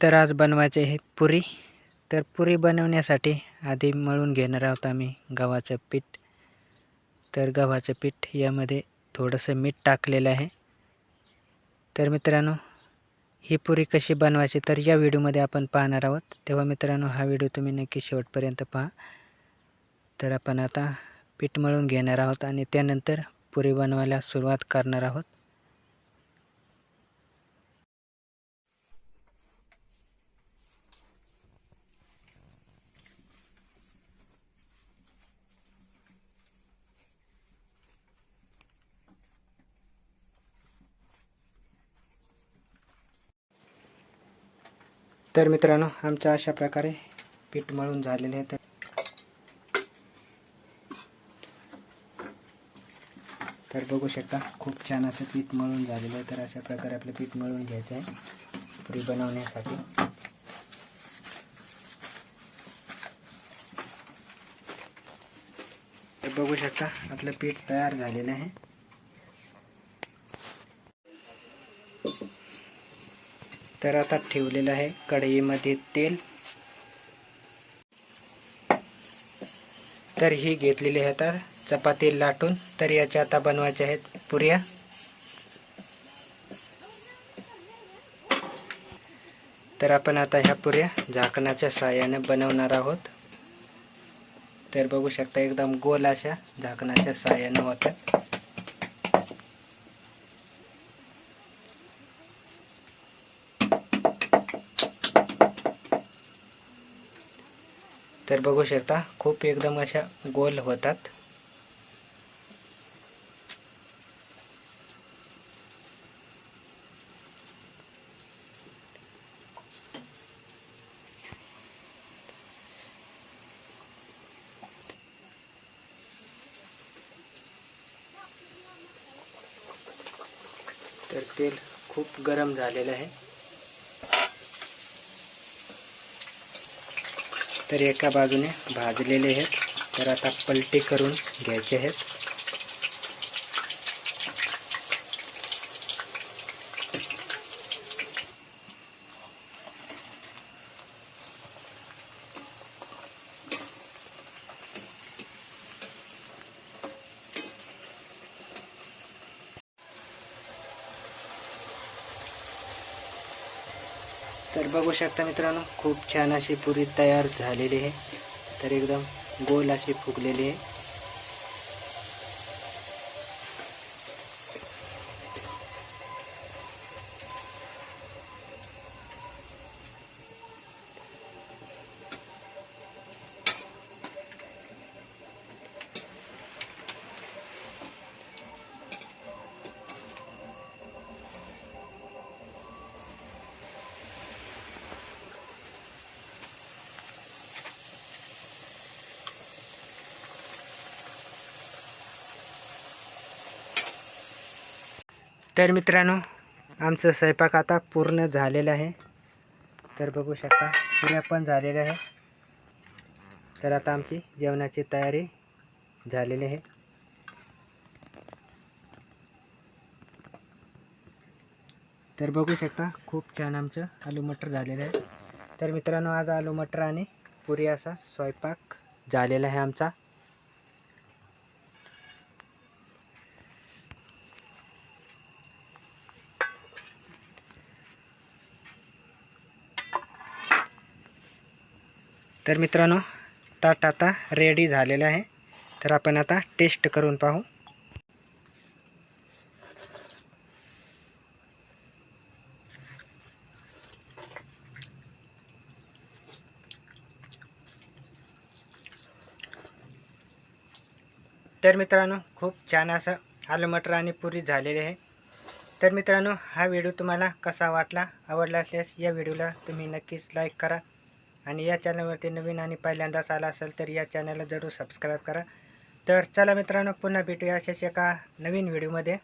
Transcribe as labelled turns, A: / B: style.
A: तर आज बनवायचे हे पुरी. तर पुरी बनवण्यासाठी आधी मळून घेणार आहोत आम्ही गव्हाचं पीठ. तर गव्हाचं पीठ यामध्ये थोडंसं मीठ टाकलेलं आहे. तर मित्रांनो ही पुरी कशी बनवायची तर या व्हिडिओमध्ये आपण पाहणार आहोत. तेव्हा मित्रांनो हा व्हिडिओ तुम्ही नक्की शेवटपर्यंत पहा. तर आपण आता पीठ मळून घेणार आहोत आणि त्यानंतर पुरी बनवायला सुरुवात करणार आहोत. तर मित्रांनो आमच्या अशा प्रकारे पीठ मळून झालेले आहे. तर तर बघू शकता खूप छान असं पीठ मळून झालेलं आहे. तर अशा प्रकारे आपलं पीठ मळून घ्यायचं आहे पुरी बनवण्यासाठी. तर बघू शकता आपलं पीठ तयार झालेलं आहे. तर आता ठेवलेलं आहे कढईमध्ये तेल. तर ही घेतलेली आहे आता चपाती लाटून. तर याच्या आता बनवायच्या आहेत पुऱ्या. तर आपण आता ह्या पुऱ्या झाकणाच्या सहाय्याने बनवणार आहोत. तर बघू शकता एकदम गोल अशा झाकणाच्या साहाय्याने होतात. तर बघू शकता खूप एकदम अशा गोल होतात. तर तेल खूप गरम झालेलं आहे. तर एका बाजूने भाजलेले आहेत. तर आता पलटी करून घ्यायचे आहेत. तर बघू शकता मित्रांनो खूप छान अशी पुरी तयार झालेली आहे. तर एकदम गोल अशी फुगलेली आहे. तर मित्रांनो आमचं स्वयंपाक आता पूर्ण झालेलं आहे. तर बघू शकता पुऱ्या पण झालेल्या आहे. तर आता आमची जेवणाची तयारी झालेली आहे. तर बघू शकता खूप छान आमचं आलू मटर झालेलं आहे. तर मित्रांनो आज आलू मटर आणि पुरी असा स्वयंपाक झालेला आहे आमचा. तर मित्रांनो ताट आता रेडी झालेलं आहे. तर आपण आता टेस्ट करून पाहू. तर मित्रांनो खूप छान असं आलू मटर आणि पुरी झालेली आहे. तर मित्रांनो हा व्हिडिओ तुम्हाला कसा वाटला आवडला असल्यास या व्हिडिओला तुम्ही नक्कीच लाईक करा. आणि या चॅनलवरती नवीन आणि पहिल्यांदाच आला असेल तर या चॅनलला जरूर सबस्क्राईब करा. तर चला मित्रांनो पुन्हा भेटूया अशाच एका नवीन व्हिडिओमध्ये